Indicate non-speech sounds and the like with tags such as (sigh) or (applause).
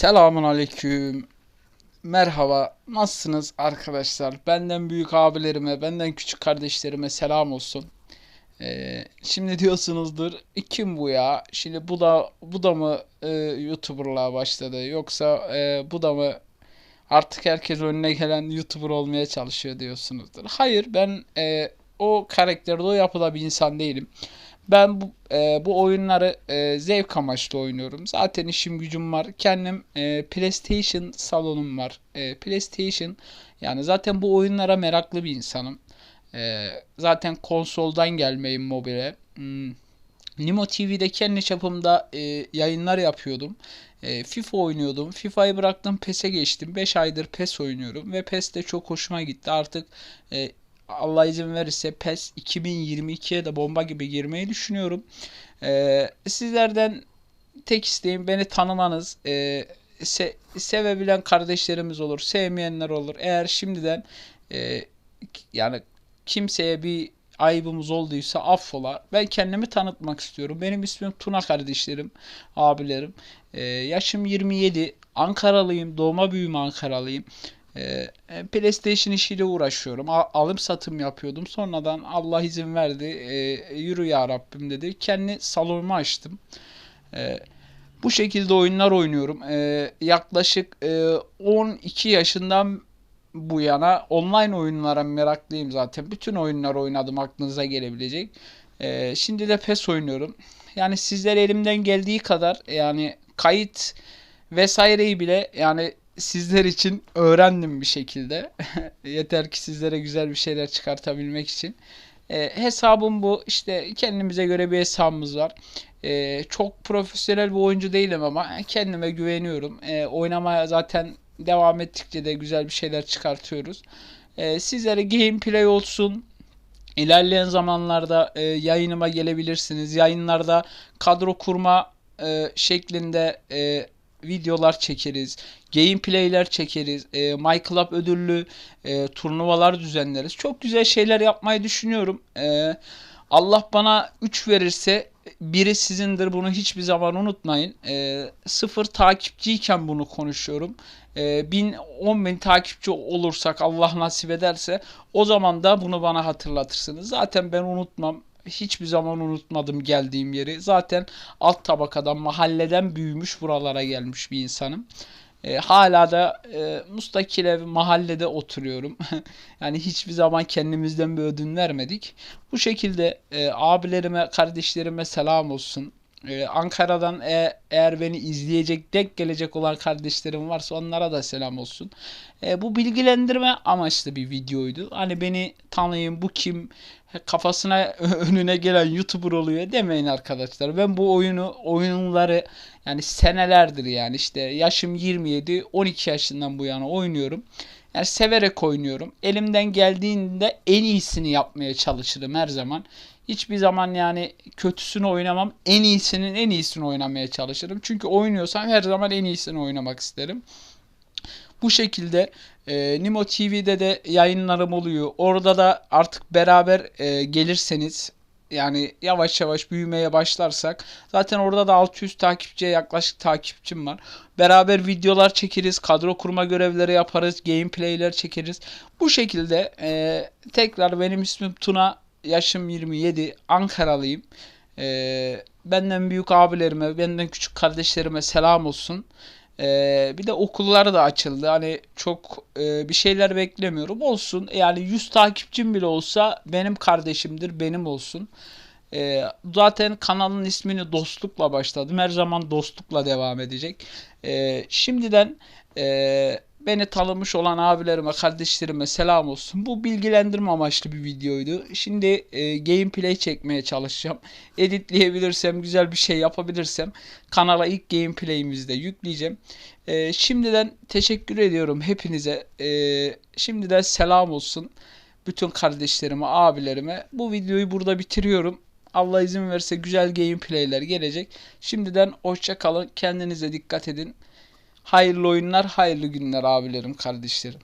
Selamun aleyküm. Merhaba. Nasılsınız arkadaşlar? Benden büyük abilerime, benden küçük kardeşlerime selam olsun. Ee, şimdi diyorsunuzdur, "E, kim bu ya? Şimdi bu da bu da mı e, YouTuber'lığa başladı? Yoksa e, bu da mı artık herkes önüne gelen YouTuber olmaya çalışıyor diyorsunuzdur. Hayır, ben e, o karakterde, o yapıda bir insan değilim. Ben bu, e, bu oyunları e, zevk amaçlı oynuyorum. Zaten işim gücüm var. Kendim e, PlayStation salonum var. E, PlayStation yani zaten bu oyunlara meraklı bir insanım. E, zaten konsoldan gelmeyim mobile. Hmm. Nimo TV'de kendi çapımda e, yayınlar yapıyordum. E, FIFA oynuyordum. FIFA'yı bıraktım PES'e geçtim. 5 aydır PES oynuyorum ve PES de çok hoşuma gitti. Artık e, Allah izin verirse PES 2022'ye de bomba gibi girmeyi düşünüyorum. E, sizlerden tek isteğim beni tanımanız. E, se- sevebilen kardeşlerimiz olur, sevmeyenler olur. Eğer şimdiden e, yani kimseye bir ayıbımız olduysa affola. Ben kendimi tanıtmak istiyorum. Benim ismim Tuna kardeşlerim, abilerim. Ee, yaşım 27. Ankaralıyım. Doğma büyüme Ankaralıyım. Ee, PlayStation işiyle uğraşıyorum. Alım satım yapıyordum. Sonradan Allah izin verdi. Ee, yürü ya Rabbim dedi. Kendi salonumu açtım. Ee, bu şekilde oyunlar oynuyorum. Yaklaşık e, 12 yaşından bu yana online oyunlara meraklıyım zaten. Bütün oyunlar oynadım aklınıza gelebilecek. Şimdi de PES oynuyorum. Yani sizler elimden geldiği kadar yani kayıt vesaireyi bile yani sizler için öğrendim bir şekilde. (laughs) Yeter ki sizlere güzel bir şeyler çıkartabilmek için. Ee, hesabım bu. İşte kendimize göre bir hesabımız var. Ee, çok profesyonel bir oyuncu değilim ama kendime güveniyorum. Ee, oynamaya zaten devam ettikçe de güzel bir şeyler çıkartıyoruz. Ee, sizlere gameplay olsun. İlerleyen zamanlarda e, yayınıma gelebilirsiniz. Yayınlarda kadro kurma e, şeklinde e, videolar çekeriz. Gameplay'ler çekeriz. E, My Club ödüllü e, turnuvalar düzenleriz. Çok güzel şeyler yapmayı düşünüyorum. E, Allah bana 3 verirse biri sizindir. Bunu hiçbir zaman unutmayın. E, sıfır takipçiyken bunu konuşuyorum. E, bin, 10 bin takipçi olursak Allah nasip ederse o zaman da bunu bana hatırlatırsınız. Zaten ben unutmam. Hiçbir zaman unutmadım geldiğim yeri. Zaten alt tabakadan, mahalleden büyümüş buralara gelmiş bir insanım. E, hala da e, müstakil ev mahallede oturuyorum. (laughs) yani hiçbir zaman kendimizden bir ödün vermedik. Bu şekilde e, abilerime, kardeşlerime selam olsun. E, Ankara'dan e- eğer beni izleyecek, denk gelecek olan kardeşlerim varsa onlara da selam olsun. E, bu bilgilendirme amaçlı bir videoydu. Hani beni tanıyın, bu kim, kafasına (laughs) önüne gelen YouTuber oluyor demeyin arkadaşlar. Ben bu oyunu, oyunları yani senelerdir yani işte yaşım 27, 12 yaşından bu yana oynuyorum. Yani severek oynuyorum. Elimden geldiğinde en iyisini yapmaya çalışırım her zaman. Hiçbir zaman yani kötüsünü oynamam. En iyisinin en iyisini oynamaya çalışırım. Çünkü oynuyorsam her zaman en iyisini oynamak isterim. Bu şekilde e, Nimo TV'de de yayınlarım oluyor. Orada da artık beraber e, gelirseniz yani yavaş yavaş büyümeye başlarsak zaten orada da 600 takipçiye yaklaşık takipçim var. Beraber videolar çekeriz, kadro kurma görevleri yaparız, gameplayler çekeriz. Bu şekilde e, tekrar benim ismim Tuna, yaşım 27, Ankaralıyım. E, benden büyük abilerime, benden küçük kardeşlerime selam olsun. Ee, bir de okullar da açıldı. Hani çok e, bir şeyler beklemiyorum. Olsun. Yani 100 takipçim bile olsa benim kardeşimdir, benim olsun. Ee, zaten kanalın ismini dostlukla başladım. Her zaman dostlukla devam edecek. Ee, şimdiden e, beni tanımış olan abilerime, kardeşlerime selam olsun. Bu bilgilendirme amaçlı bir videoydu. Şimdi e, gameplay çekmeye çalışacağım. (laughs) Editleyebilirsem, güzel bir şey yapabilirsem kanala ilk gameplay'imizi de yükleyeceğim. E, şimdiden teşekkür ediyorum hepinize. E, şimdiden selam olsun bütün kardeşlerime, abilerime. Bu videoyu burada bitiriyorum. Allah izin verirse güzel gameplay'ler gelecek. Şimdiden hoşça kalın. Kendinize dikkat edin. Hayırlı oyunlar, hayırlı günler abilerim, kardeşlerim.